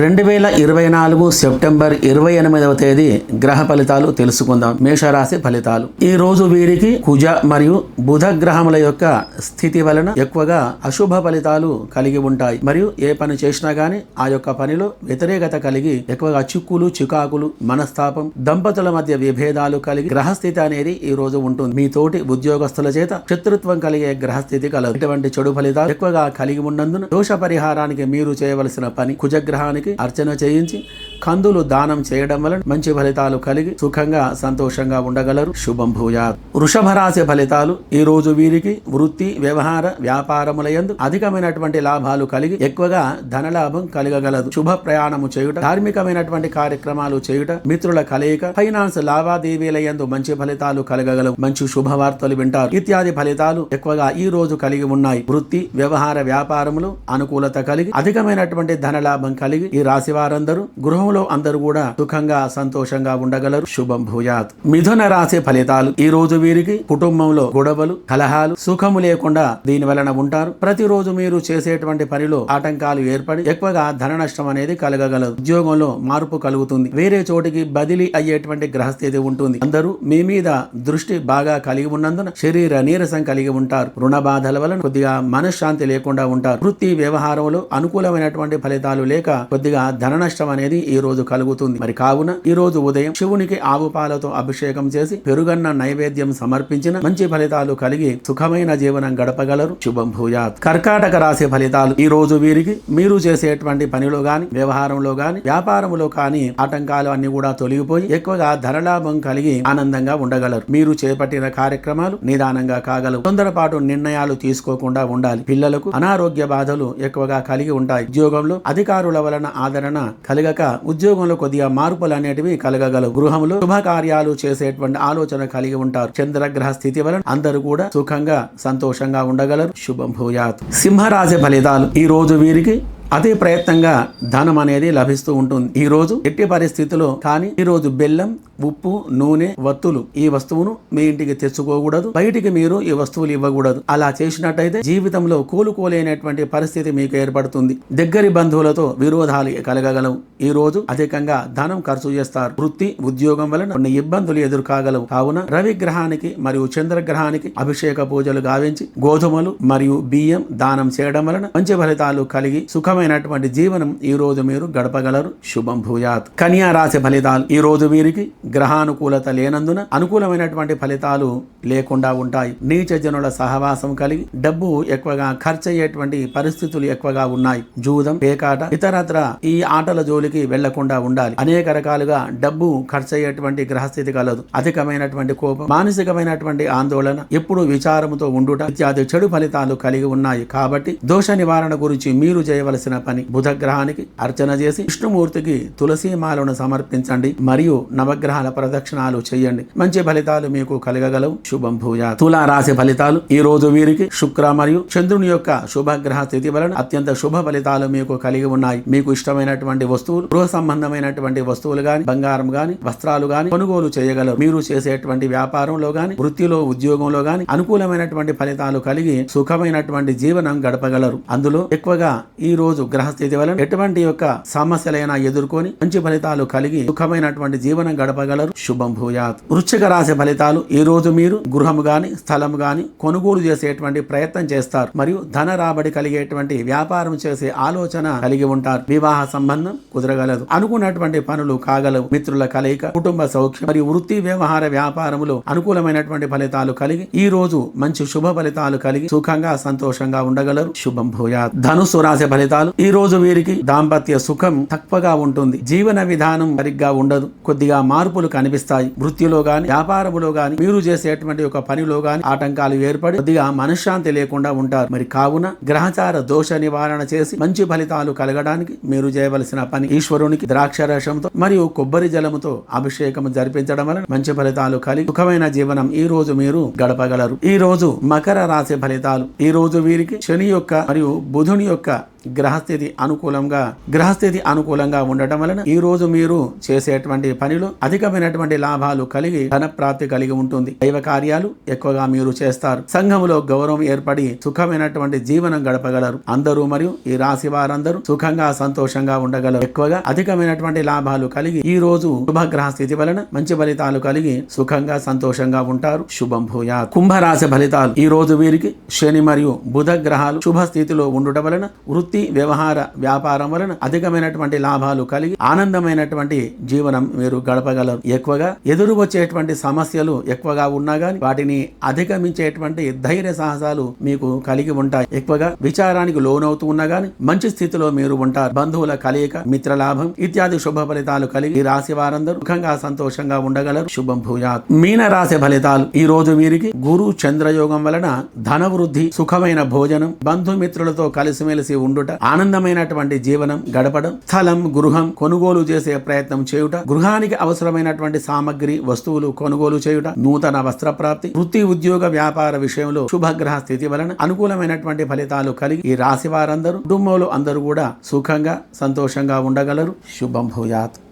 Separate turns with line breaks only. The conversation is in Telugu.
రెండు వేల ఇరవై నాలుగు సెప్టెంబర్ ఇరవై ఎనిమిదవ తేదీ గ్రహ ఫలితాలు తెలుసుకుందాం. మేషరాశి ఫలితాలు. ఈ రోజు వీరికి కుజ మరియు బుధ గ్రహముల యొక్క స్థితి వలన ఎక్కువగా అశుభ ఫలితాలు కలిగి ఉంటాయి. మరియు ఏ పని చేసినా గానీ ఆ యొక్క పనిలో వ్యతిరేకత కలిగి ఎక్కువగా చిక్కులు చికాకులు మనస్తాపం దంపతుల మధ్య విభేదాలు కలిగి గ్రహస్థితి అనేది ఈ రోజు ఉంటుంది. మీ తోటి ఉద్యోగస్తుల చేత శత్రుత్వం కలిగే గ్రహస్థితి కలదు. ఇటువంటి చెడు ఫలితాలు ఎక్కువగా కలిగి ఉన్నందున దోష పరిహారానికి మీరు చేయవలసిన పని కుజగ్రహానికి అర్చన చేయించి కందులు దానం చేయడం వలన మంచి ఫలితాలు కలిగి సుఖంగా సంతోషంగా ఉండగలరు. శుభం భూయా వృషభ రాశి ఫలితాలు ఈ రోజు వీరికి వృత్తి వ్యవహార వ్యాపారముల యందు అధికమైనటువంటి లాభాలు కలిగి ఎక్కువగా ధనలాభం కలగగలదు. శుభ ప్రయాణము చేయుట ధార్మికమైనటువంటి కార్యక్రమాలు చేయుట మిత్రుల కలయిక ఫైనాన్స్ లావాదేవీల యందు మంచి ఫలితాలు కలగగలవు. మంచి శుభవార్తలు వింటారు. ఇత్యాది ఫలితాలు ఎక్కువగా ఈ రోజు కలిగి ఉన్నాయి. వృత్తి వ్యవహార వ్యాపారములు అనుకూలత కలిగి అధికమైనటువంటి ధనలాభం కలిగి ఈ రాశి వారందరూ కుటుంబంలో అందరూ కూడా సుఖంగా సంతోషంగా ఉండగలరు. శుభం భూయాత్. మిథున రాశి ఫలితాలు. ఈ రోజు వీరికి కుటుంబంలో గొడవలు కలహాలు సుఖము లేకుండా దీని వలన ఉంటారు. ప్రతిరోజు మీరు చేసేటువంటి పనిలో ఆటంకాలు ఏర్పడి ఎక్కువగా ధన నష్టం అనేది కలగగలదు ఉద్యోగంలో మార్పు కలుగుతుంది. వేరే చోటికి బదిలీ అయ్యేటువంటి గ్రహస్థితి ఉంటుంది. అందరూ మీ మీద దృష్టి బాగా కలిగి ఉన్నందున శరీర నీరసం కలిగి ఉంటారు. రుణ బాధల వలన కొద్దిగా మనశ్శాంతి లేకుండా ఉంటారు. వృత్తి వ్యవహారంలో అనుకూలమైనటువంటి ఫలితాలు లేక కొద్దిగా ధన నష్టం అనేది ఈ ఈ రోజు కలుగుతుంది. మరి కావున ఈ రోజు ఉదయం శివునికి ఆవు పాలతో అభిషేకం చేసి పెరుగన్న నైవేద్యం సమర్పించిన మంచి ఫలితాలు కలిగి సుఖమైన జీవనం గడపగలరు. శుభం భూయాత్. కర్కాటక రాశి ఫలితాలు ఈ రోజు వీరికి మీరు చేసేటువంటి పనిలో గాని వ్యవహారంలో గాని వ్యాపారంలో కానీ ఆటంకాలు అన్ని కూడా తొలగిపోయి ఎక్కువగా ధరలాభం కలిగి ఆనందంగా ఉండగలరు. మీరు చేపట్టిన కార్యక్రమాలు నిదానంగా కాగలవు. తొందరపాటు నిర్ణయాలు తీసుకోకుండా ఉండాలి. పిల్లలకు అనారోగ్య బాధలు ఎక్కువగా కలిగి ఉంటాయి. ఉద్యోగంలో అధికారుల వలన ఆదరణ కలగక ఉద్యోగంలో కొద్దిగా మార్పులు అనేటివి కలగగలవు గృహంలో శుభకార్యాలు చేసేటువంటి ఆలోచన కలిగి ఉంటారు. చంద్రగ్రహ స్థితి వలన అందరూ కూడా సుఖంగా సంతోషంగా ఉండగలరు. శుభం భూయాత్. సింహరాశి ఫలితాలు ఈ రోజు వీరికి అదే ప్రయత్నంగా ధనం అనేది లభిస్తూ ఉంటుంది. ఈ రోజు ఎట్టి పరిస్థితిలో కానీ ఈ రోజు బెల్లం ఉప్పు నూనె వత్తులు ఈ వస్తువును మీ ఇంటికి తెచ్చుకోకూడదు. బయటికి మీరు ఈ వస్తువులు ఇవ్వకూడదు. అలా చేసినట్టయితే జీవితంలో కోలుకోలేనటువంటి పరిస్థితి మీకు ఏర్పడుతుంది. దగ్గరి బంధువులతో విరోధాలు కలగగలవు. ఈ రోజు అధికంగా ధనం ఖర్చు చేస్తారు. వృత్తి ఉద్యోగం వలన కొన్ని ఇబ్బందులు ఎదురుకాగలవు. కావున రవి గ్రహానికి మరియు చంద్రగ్రహానికి అభిషేక పూజలు గావించి గోధుమలు మరియు బియ్యం దానం చేయడం వలన మంచి ఫలితాలు కలిగి సుఖమైన సుఖమైనటువంటి జీవనం ఈ రోజు మీరు గడపగలరు. శుభం భూయాత్. కన్యా రాశి ఫలితాలు ఈ రోజు వీరికి గ్రహానుకూలత లేనందున అనుకూలమైనటువంటి ఫలితాలు లేకుండా ఉంటాయి. నీచ జనుల సహవాసం కలిగి డబ్బు ఎక్కువగా ఖర్చు అయ్యేటువంటి పరిస్థితులు ఎక్కువగా ఉన్నాయి. జూదం పేకాట ఇతరత్ర ఈ ఆటల జోలికి వెళ్ళకుండా ఉండాలి. అనేక రకాలుగా డబ్బు ఖర్చు అయ్యేటువంటి గ్రహస్థితి కలదు. అధికమైనటువంటి కోపం మానసికమైనటువంటి ఆందోళన ఎప్పుడు విచారముతో ఉండుట ఇత్యాది చెడు ఫలితాలు కలిగి ఉన్నాయి. కాబట్టి దోష నివారణ గురించి మీరు చేయవలసిన పని. బుధగ్రహానికి అర్చన చేసి విష్ణుమూర్తికి తులసి మాలను సమర్పించండి. మరియు నవగ్రహాల ప్రదక్షిణాలు చేయండి. మంచి ఫలితాలు మీకు కలగగలవు. శుభం భూయా తులా రాశి ఫలితాలు. ఈ రోజు వీరికి శుక్ర మరియు చంద్రుని యొక్క శుభగ్రహ స్థితి వలన అత్యంత శుభ ఫలితాలు మీకు కలిగి ఉన్నాయి. మీకు ఇష్టమైనటువంటి వస్తువులు గృహ సంబంధమైనటువంటి వస్తువులు గాని బంగారం గాని వస్త్రాలు గాని కొనుగోలు చేయగలరు. మీరు చేసేటువంటి వ్యాపారంలో గాని వృత్తిలో ఉద్యోగంలో గాని అనుకూలమైనటువంటి ఫలితాలు కలిగి సుఖమైనటువంటి జీవనం గడపగలరు. అందులో ఎక్కువగా ఈ రోజు గ్రహస్థితి వలన ఎటువంటి యొక్క సమస్యలైనా ఎదుర్కొని మంచి ఫలితాలు కలిగి సుఖమైనటువంటి జీవనం గడపగలరు. శుభం భూయాత్. వృశ్చిక రాశి ఫలితాలు ఈ రోజు మీరు గృహము గాని స్థలము గాని కొనుగోలు చేసేటువంటి ప్రయత్నం చేస్తారు. మరియు ధన రాబడి కలిగేటువంటి వ్యాపారం చేసే ఆలోచన కలిగి ఉంటారు. వివాహ సంబంధం కుదరగలదు. అనుకున్నటువంటి పనులు కాగలవు. మిత్రుల కలయిక కుటుంబ సౌఖ్యం మరియు వృత్తి వ్యవహార వ్యాపారములో అనుకూలమైనటువంటి ఫలితాలు కలిగి ఈ రోజు మంచి శుభ ఫలితాలు కలిగి సుఖంగా సంతోషంగా ఉండగలరు. శుభం భూయాత్. ధనుసు రాశి ఫలితాలు ఈ రోజు వీరికి దాంపత్య సుఖం తక్కువగా ఉంటుంది. జీవన విధానం సరిగ్గా ఉండదు. కొద్దిగా మార్పులు కనిపిస్తాయి. వృత్తిలో గాని వ్యాపారములో గాని మీరు చేసేటువంటి ఒక పనిలో గాని ఆటంకాలు ఏర్పడి కొద్దిగా మనశ్శాంతి లేకుండా ఉంటారు. మరి కావున గ్రహచార దోష నివారణ చేసి మంచి ఫలితాలు కలగడానికి మీరు చేయవలసిన పని ఈశ్వరునికి ద్రాక్ష రసంతో మరియు కొబ్బరి జలముతో అభిషేకం జరిపించడం వలన మంచి ఫలితాలు కలిగి సుఖమైన జీవనం ఈ రోజు మీరు గడపగలరు. ఈ రోజు మకర రాశి ఫలితాలు. ఈ రోజు వీరికి శని యొక్క మరియు బుధుని యొక్క గ్రహస్థితి అనుకూలంగా గ్రహస్థితి అనుకూలంగా ఉండటం వలన ఈ రోజు మీరు చేసేటువంటి పనిలో అధికమైనటువంటి లాభాలు కలిగి ధన ప్రాప్తి కలిగి ఉంటుంది. దైవ కార్యాలు ఎక్కువగా మీరు చేస్తారు. సంఘములో గౌరవం ఏర్పడి సుఖమైనటువంటి జీవనం గడపగలరు. అందరూ మరియు ఈ రాశి వారందరూ సుఖంగా సంతోషంగా ఉండగలరు. ఎక్కువగా అధికమైనటువంటి లాభాలు కలిగి ఈ రోజు శుభగ్రహ స్థితి వలన మంచి ఫలితాలు కలిగి సుఖంగా సంతోషంగా ఉంటారు. శుభం భూయా కుంభరాశి ఫలితాలు. ఈ రోజు వీరికి శని మరియు బుధ గ్రహాలు శుభ స్థితిలో ఉండటం వలన వృత్తి వ్యవహార వ్యాపారం వలన అధికమైనటువంటి లాభాలు కలిగి ఆనందమైనటువంటి జీవనం మీరు గడపగలరు. ఎక్కువగా ఎదురు వచ్చేటువంటి సమస్యలు ఎక్కువగా ఉన్నా గాని వాటిని అధిగమించేటువంటి ధైర్య సాహసాలు మీకు కలిగి ఉంటాయి. ఎక్కువగా విచారానికి లోనవుతూ ఉన్నా గాని మంచి స్థితిలో మీరు ఉంటారు. బంధువుల కలయిక మిత్రలాభం ఇత్యాది శుభ ఫలితాలు కలిగి ఈ రాశి వారందరూ సుఖంగా సంతోషంగా ఉండగలరు. శుభం భూయా మీన రాశి ఫలితాలు. ఈ రోజు వీరికి గురు చంద్రయోగం వలన ధన వృద్ధి సుఖమైన భోజనం బంధుమిత్రులతో కలిసిమెలిసి ఉండుట ఆనందమైనటువంటి జీవనం గడపడం స్థలం గృహం కొనుగోలు చేసే ప్రయత్నం చేయుట గృహానికి అవసరమైనటువంటి సామగ్రి వస్తువులు కొనుగోలు చేయుట నూతన వస్త్ర ప్రాప్తి వృత్తి ఉద్యోగ వ్యాపార విషయంలో శుభగ్రహ స్థితి వలన అనుకూలమైనటువంటి ఫలితాలు కలిగి ఈ రాశి వారందరూ కుటుంబంలో అందరూ కూడా సుఖంగా సంతోషంగా ఉండగలరు. శుభం భూయాత్.